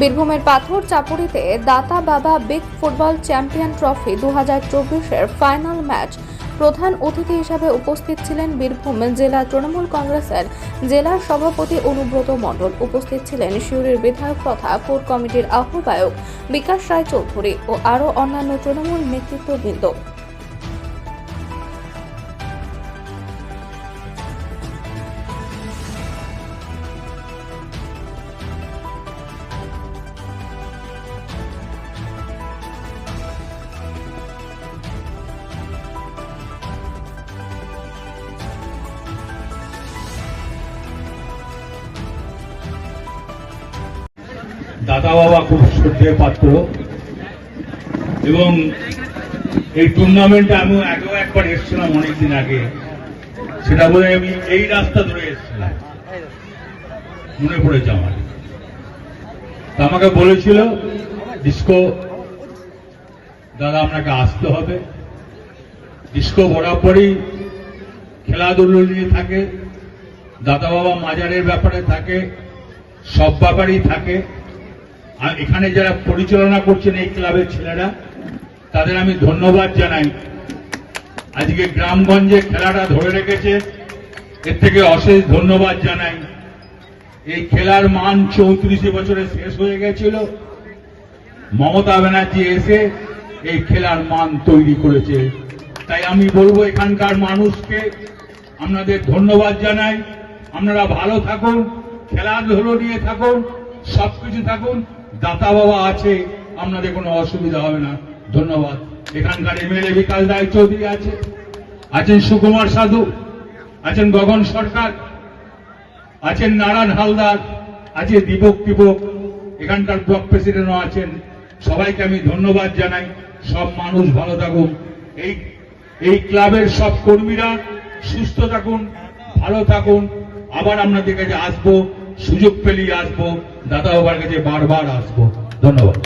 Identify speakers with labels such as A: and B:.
A: বীরভূমের পাথর চাপুরিতে দাতা বাবা বিগ ফুটবল চ্যাম্পিয়ন ট্রফি দু হাজার চব্বিশের ফাইনাল ম্যাচ প্রধান অতিথি হিসাবে উপস্থিত ছিলেন বীরভূম জেলা তৃণমূল কংগ্রেসের জেলা সভাপতি অনুব্রত মণ্ডল, উপস্থিত ছিলেন শিউরের বিধায়ক তথা কোর কমিটির আহ্বায়ক বিকাশ রায় চৌধুরী ও আরও অন্যান্য তৃণমূল নেতৃত্ববৃন্দ।
B: দাদা বাবা খুব শ্রদ্ধেয় পাত্র। এবং এই টুর্নামেন্টে আমি আগেও একবার এসেছিলাম অনেকদিন আগে। সেটা বলে আমি এই রাস্তা ধরে এসেছিলাম। মনে পড়েছে আমার। আমাকে বলেছিল, ডিস্কো, দাদা আপনাকে আসতে হবে। ডিস্কো বরাবরই খেলাধুলো নিয়ে থাকে দাদা বাবা মাজারের ব্যাপারে থাকে, সব ব্যাপারেই থাকে। আর এখানে যারা পরিচালনা করছেন এই ক্লাবের ছেলেরা, তাদের আমি ধন্যবাদ জানাই। আজকে গ্রামগঞ্জে খেলাটা ধরে রেখেছে, এর থেকে অশেষ ধন্যবাদ জানাই। এই খেলার মান চৌত্রিশে বছরে শেষ হয়ে গেছিল। মমতা ব্যানার্জি এসে এই খেলার মান তৈরি করেছে। তাই আমি বলব এখানকার মানুষকে আপনাদের ধন্যবাদ জানাই। আপনারা ভালো থাকুন, খেলাধুলো নিয়ে থাকুন, সবকিছু থাকুন। দাতা বাবা আছে, আপনাদের কোনো অসুবিধা হবে না। ধন্যবাদ। এখানকার এমএলএ বিকাশ রায় চৌধুরী আছে। আছেন সুকুমার সাধু, আছেন গগন সরকার, আছেন নারায়ণ হালদার, আছে দীপক দীপক এখানকার ব্লক প্রেসিডেন্টও আছেন। সবাইকে আমি ধন্যবাদ জানাই। সব মানুষ ভালো থাকুন। এই এই ক্লাবের সব কর্মীরা সুস্থ থাকুন, ভালো থাকুন। আবার আপনাদের কাছে আসব, সুযোগ পেলেই আসব। দাদা বাবার কাছে বারবার আসব ধন্যবাদ